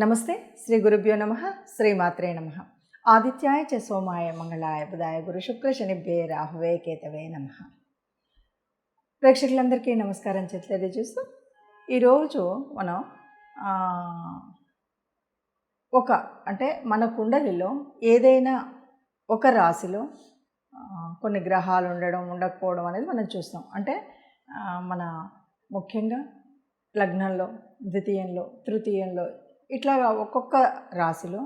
నమస్తే శ్రీ గురుభ్యో నమ శ్రీమాత్రే నమ. ఆదిత్యాయ చ సోమాయ మంగళాయ బుధాయ గురు శుక్ర శనిభ్యే రాహువే కేతవే నమ. ప్రేక్షకులందరికీ నమస్కారం చెప్పి చూస్తూ ఈరోజు మనం ఒక అంటే మన కుండలిలో ఏదైనా ఒక రాశిలో కొన్ని గ్రహాలు ఉండడం ఉండకపోవడం అనేది మనం చూస్తాం. అంటే మన ముఖ్యంగా లగ్నంలో ద్వితీయంలో తృతీయంలో ఇట్లాగా ఒక్కొక్క రాశిలో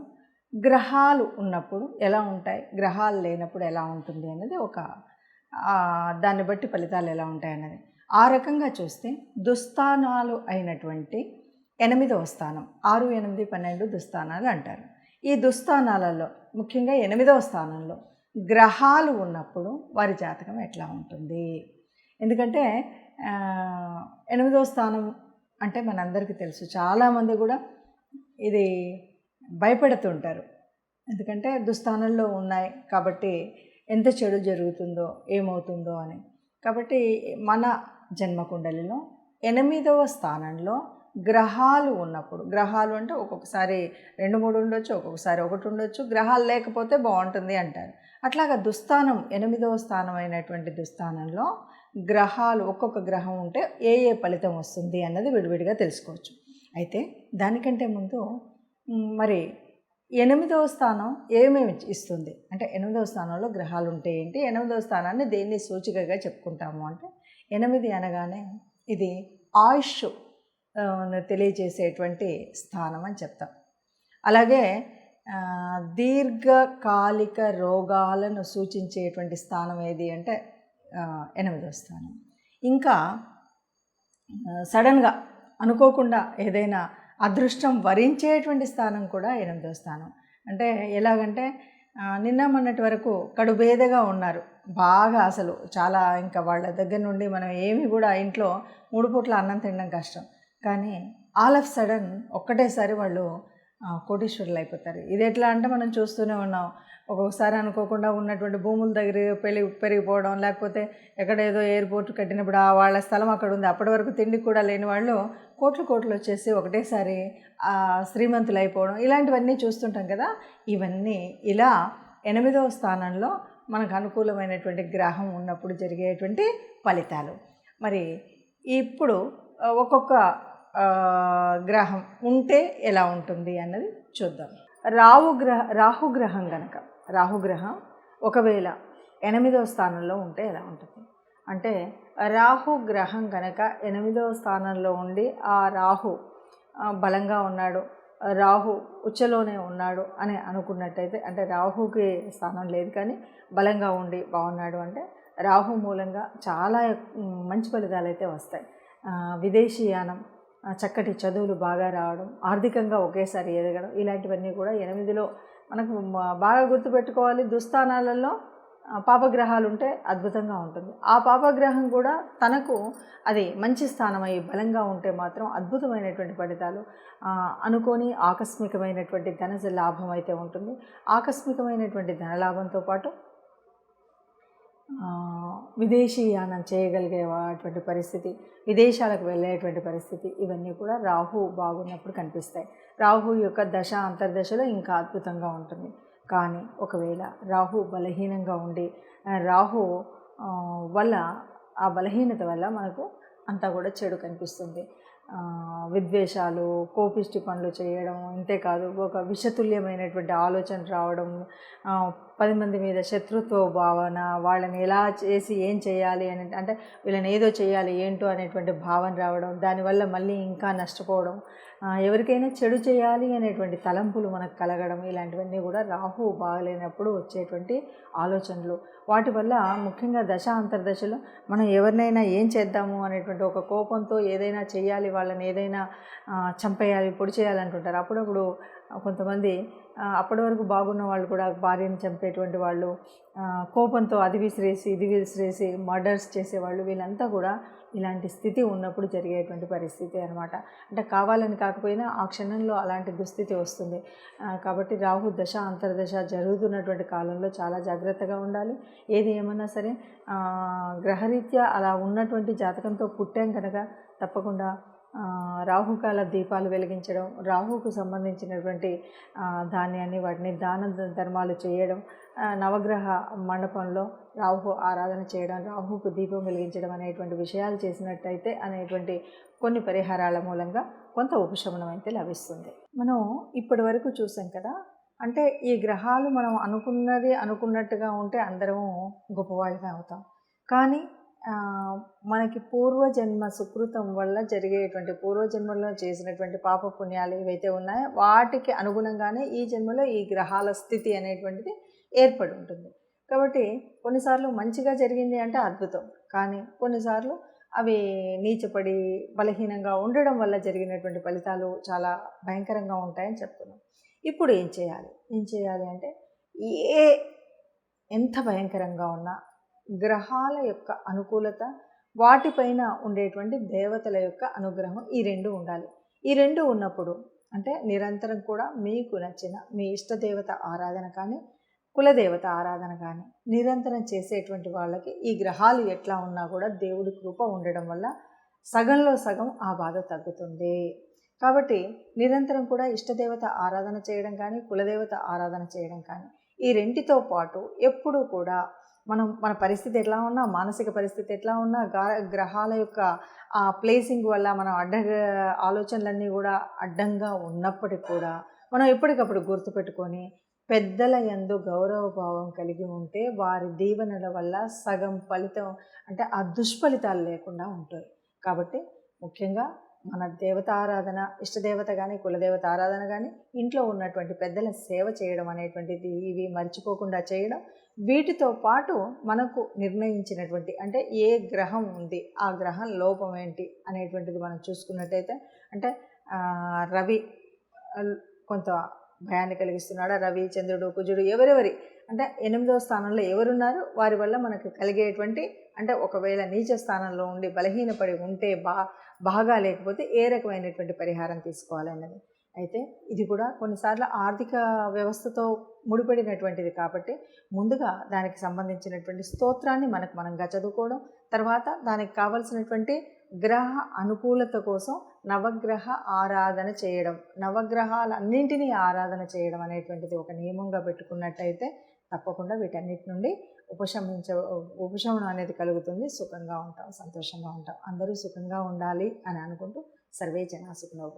గ్రహాలు ఉన్నప్పుడు ఎలా ఉంటాయి? గ్రహాలు లేనప్పుడు ఎలా ఉంటుంది అనేది ఒక దాన్ని బట్టి ఫలితాలు ఎలా ఉంటాయి అన్నది. ఆ రకంగా చూస్తే దుస్థానాలు అయినటువంటి ఎనిమిదవ స్థానం ఆరు ఎనిమిది పన్నెండు దుస్థానాలు అంటారు. ఈ దుస్థానాలలో ముఖ్యంగా ఎనిమిదవ స్థానంలో గ్రహాలు ఉన్నప్పుడు వారి జాతకం ఎట్లా ఉంటుంది? ఎందుకంటే ఎనిమిదవ స్థానం అంటే మనందరికీ తెలుసు. చాలామంది కూడా ఇది భయపడుతుంటారు. ఎందుకంటే దుస్థానంలో ఉన్నాయి కాబట్టి ఎంత చెడు జరుగుతుందో ఏమవుతుందో అని. కాబట్టి మన జన్మకుండలిలో ఎనిమిదవ స్థానంలో గ్రహాలు ఉన్నప్పుడు గ్రహాలు అంటే ఒక్కొక్కసారి రెండు మూడు ఉండొచ్చు ఒక్కొక్కసారి ఒకటి ఉండొచ్చు గ్రహాలు లేకపోతే బాగుంటుంది అంటారు. అట్లాగా దుస్థానం ఎనిమిదవ స్థానం అయినటువంటి దుస్థానంలో గ్రహాలు ఒక్కొక్క గ్రహం ఉంటే ఏ ఏ ఫలితం వస్తుంది అన్నది విడివిడిగా తెలుసుకోవచ్చు. అయితే దానికంటే ముందు మరి ఎనిమిదవ స్థానం ఏమేమి ఇస్తుంది? అంటే ఎనిమిదవ స్థానంలో గ్రహాలు ఉంటే ఏంటి? ఎనిమిదవ స్థానాన్ని దేన్ని సూచికగా చెప్పుకుంటాము? అంటే ఎనిమిది అనగానే ఇది ఆయుష్ తెలియజేసేటువంటి స్థానం అని చెప్తాం. అలాగే దీర్ఘకాలిక రోగాలను సూచించేటువంటి స్థానం ఏది అంటే ఎనిమిదవ స్థానం. ఇంకా సడన్గా అనుకోకుండా ఏదైనా అదృష్టం వరించేటువంటి స్థానం కూడా ఎనిమిదో స్థానం. అంటే ఎలాగంటే నిన్న మొన్నటి వరకు కడుబేదగా ఉన్నారు. బాగా అసలు చాలా ఇంకా వాళ్ళ దగ్గర నుండి మనం ఏమి కూడా ఇంట్లో మూడు పూట్ల అన్నం తినడం కష్టం. కానీ ఆల్ ఆఫ్ సడన్ ఒక్కటేసారి వాళ్ళు కోటీశ్వరులు అయిపోతారు ఇది ఎట్లా అంటే మనం చూస్తూనే ఉన్నాం. ఒక్కొక్కసారి అనుకోకుండా ఉన్నటువంటి భూముల దగ్గర పెరిగి పెరిగిపోవడం లేకపోతే ఎక్కడ ఏదో ఎయిర్పోర్ట్ కట్టినప్పుడు ఆ వాళ్ళ స్థలం అక్కడ ఉంది అప్పటి వరకు తిండి కూడా లేని వాళ్ళు కోట్లు కోట్లు వచ్చేసి ఒకటేసారి శ్రీమంతులు అయిపోవడం ఇలాంటివన్నీ చూస్తుంటాం కదా. ఇవన్నీ ఇలా ఎనిమిదవ స్థానంలో మనకు అనుకూలమైనటువంటి గ్రహం ఉన్నప్పుడు జరిగేటువంటి ఫలితాలు. మరి ఇప్పుడు ఒక్కొక్క గ్రహం ఉంటే ఎలా ఉంటుంది అన్నది చూద్దాం. రాహు గ్రహ రాహుగ్రహం గనక రాహుగ్రహం ఒకవేళ ఎనిమిదవ స్థానంలో ఉంటే ఎలా ఉంటుంది? అంటే రాహు గ్రహం కనుక ఎనిమిదవ స్థానంలో ఉండి ఆ రాహు బలంగా ఉన్నాడు రాహు ఉచ్చలోనే ఉన్నాడు అని అనుకున్నట్టయితే అంటే రాహుకి స్థానం లేదు కానీ బలంగా ఉండి బాగున్నాడు అంటే రాహు మూలంగా చాలా మంచి ఫలితాలు అయితే వస్తాయి విదేశీయానం చక్కటి చదువులు బాగా రావడం ఆర్థికంగా ఒకేసారి ఎదగడం ఇలాంటివన్నీ కూడా ఎనిమిదిలో మనకు బాగా గుర్తుపెట్టుకోవాలి. దుస్థానాలలో పాపగ్రహాలు ఉంటే అద్భుతంగా ఉంటుంది. ఆ పాపగ్రహం కూడా తనకు అది మంచి స్థానం బలంగా ఉంటే మాత్రం అద్భుతమైనటువంటి ఫలితాలు అనుకోని ఆకస్మికమైనటువంటి ధన లాభం అయితే ఉంటుంది. ఆకస్మికమైనటువంటి ధనలాభంతో పాటు విదేశీయానం చేయగలిగేటువంటి పరిస్థితి విదేశాలకు వెళ్ళేటువంటి పరిస్థితి ఇవన్నీ కూడా రాహు బాగున్నప్పుడు కనిపిస్తాయి. రాహు యొక్క దశ అంతర్దశలో ఇంకా అద్భుతంగా ఉంటుంది. కానీ ఒకవేళ రాహు బలహీనంగా ఉండి రాహు వల్ల ఆ బలహీనత వల్ల మనకు అంతా కూడా చెడు కనిపిస్తుంది. విద్వేషాలు కోపిష్టి పనులు చేయడం ఇంతేకాదు ఒక విషతుల్యమైనటువంటి ఆలోచన రావడం పది మంది మీద శత్రుత్వ భావన వాళ్ళని ఎలా చేసి ఏం చేయాలి అని అంటే వీళ్ళని ఏదో చేయాలి ఏంటో అనేటువంటి భావన రావడం దానివల్ల మళ్ళీ ఇంకా నష్టపోవడం ఎవరికైనా చెడు చేయాలి అనేటువంటి తలంపులు మనకు కలగడం ఇలాంటివన్నీ కూడా రాహు బాగలేనప్పుడు వచ్చేటువంటి ఆలోచనలు. వాటి వల్ల ముఖ్యంగా దశ అంతర్దశలో మనం ఎవరినైనా ఏం చేద్దాము అనేటువంటి ఒక కోపంతో ఏదైనా చేయాలి వాళ్ళని ఏదైనా చంపేయాలి పొడి చేయాలంటుంటారు అప్పుడప్పుడు కొంతమంది అప్పటి వరకు బాగున్న వాళ్ళు కూడా భార్యను చంపేటువంటి వాళ్ళు కోపంతో అది విసిరేసి ఇది విసిరేసి మర్డర్స్ చేసేవాళ్ళు వీళ్ళంతా కూడా ఇలాంటి స్థితి ఉన్నప్పుడు జరిగేటువంటి పరిస్థితి అనమాట అంటే కావాలని కాకపోయినా ఆ క్షణంలో అలాంటి దుస్థితి వస్తుంది. కాబట్టి రాహు దశ అంతర్దశ జరుగుతున్నటువంటి కాలంలో చాలా జాగ్రత్తగా ఉండాలి. ఏది ఏమన్నా సరే గ్రహరీత్యా అలా ఉన్నటువంటి జాతకంతో పుట్టాం కనుక తప్పకుండా రాహుకాల దీపాలు వెలిగించడం రాహుకు సంబంధించినటువంటి ధాన్యాన్ని వాటిని దాన ధర్మాలు చేయడం నవగ్రహ మండపంలో రాహు ఆరాధన చేయడం రాహుకు దీపం వెలిగించడం అనేటువంటి విషయాలు చేసినట్టయితే అనేటువంటి కొన్ని పరిహారాల మూలంగా కొంత ఉపశమనం అయితే లభిస్తుంది. మనం ఇప్పటి వరకు చూసాం కదా అంటే ఈ గ్రహాలు మనం అనుకున్నది అనుకున్నట్టుగా ఉంటే అందరము గొప్పవాళ్ళుగా అవుతాం. కానీ మనకి పూర్వజన్మ సుకృతం వల్ల జరిగేటువంటి పూర్వజన్మలో చేసినటువంటి పాప పుణ్యాలు ఏవైతే ఉన్నాయో వాటికి అనుగుణంగానే ఈ జన్మలో ఈ గ్రహాల స్థితి అనేటువంటిది ఏర్పడి ఉంటుంది. కాబట్టి కొన్నిసార్లు మంచిగా జరిగింది అంటే అద్భుతం. కానీ కొన్నిసార్లు అవి నీచపడి బలహీనంగా ఉండడం వల్ల జరిగినటువంటి ఫలితాలు చాలా భయంకరంగా ఉంటాయని చెప్తున్నాం. ఇప్పుడు ఏం చేయాలి? ఏం చేయాలి అంటే ఏ ఎంత భయంకరంగా ఉన్నా గ్రహాల యొక్క అనుకూలత వాటిపైన ఉండేటువంటి దేవతల యొక్క అనుగ్రహం ఈ రెండు ఉండాలి. ఈ రెండు ఉన్నప్పుడు అంటే నిరంతరం కూడా మీకు నచ్చిన మీ ఇష్టదేవత ఆరాధన కానీ కులదేవత ఆరాధన కానీ నిరంతరం చేసేటువంటి వాళ్ళకి ఈ గ్రహాలు ఎట్లా ఉన్నా కూడా దేవుడి కృప ఉండడం వల్ల సగంలో సగం ఆ బాధ తగ్గుతుంది. కాబట్టి నిరంతరం కూడా ఇష్టదేవత ఆరాధన చేయడం కానీ కులదేవత ఆరాధన చేయడం కానీ ఈ రెంటితో పాటు ఎప్పుడూ కూడా మనం మన పరిస్థితి ఎట్లా ఉన్నా మానసిక పరిస్థితి ఎట్లా ఉన్నా గ్రహాల యొక్క ఆ ప్లేసింగ్ వల్ల మనం అడ్డ ఆలోచనలన్నీ కూడా అడ్డంగా ఉన్నప్పటికీ కూడా మనం ఎప్పటికప్పుడు గుర్తుపెట్టుకొని పెద్దల ఎందు గౌరవ భావం కలిగి ఉంటే వారి దీవెనల వల్ల సగం ఫలితం అంటే ఆ దుష్ఫలితాలు లేకుండా ఉంటాయి. కాబట్టి ముఖ్యంగా మన దేవత ఆరాధన ఇష్టదేవత కానీ కులదేవత ఆరాధన కానీ ఇంట్లో ఉన్నటువంటి పెద్దల సేవ చేయడం అనేటువంటిది ఇవి మర్చిపోకుండా చేయడం. వీటితో పాటు మనకు నిర్ణయించినటువంటి అంటే ఏ గ్రహం ఉంది ఆ గ్రహం లోపం ఏంటి అనేటువంటిది మనం చూసుకున్నట్టయితే అంటే రవి కొంత భయాన్ని కలిగిస్తున్నాడా? రవి చంద్రుడు కుజుడు ఎవరెవరి అంటే ఎనిమిదవ స్థానంలో ఎవరున్నారు? వారి వల్ల మనకు కలిగేటువంటి అంటే ఒకవేళ నీచ స్థానంలో ఉండి బలహీనపడి ఉంటే బా బాగా లేకపోతే ఏ రకమైనటువంటి పరిహారం తీసుకోవాలన్నది. అయితే ఇది కూడా కొన్నిసార్లు ఆర్థిక వ్యవస్థతో ముడిపడినటువంటిది కాబట్టి ముందుగా దానికి సంబంధించినటువంటి స్తోత్రాన్ని మనకు మనంగా చదువుకోవడం తర్వాత దానికి కావలసినటువంటి గ్రహ అనుకూలత కోసం నవగ్రహ ఆరాధన చేయడం నవగ్రహాలన్నింటినీ ఆరాధన చేయడం అనేటువంటిది ఒక నియమంగా పెట్టుకున్నట్టయితే తప్పకుండా వీటన్నిటి నుండి ఉపశమించ ఉపశమనం అనేది కలుగుతుంది. సుఖంగా ఉంటాం సంతోషంగా ఉంటాం. అందరూ సుఖంగా ఉండాలి అని అనుకుంటూ సర్వే జనా సుఖంగా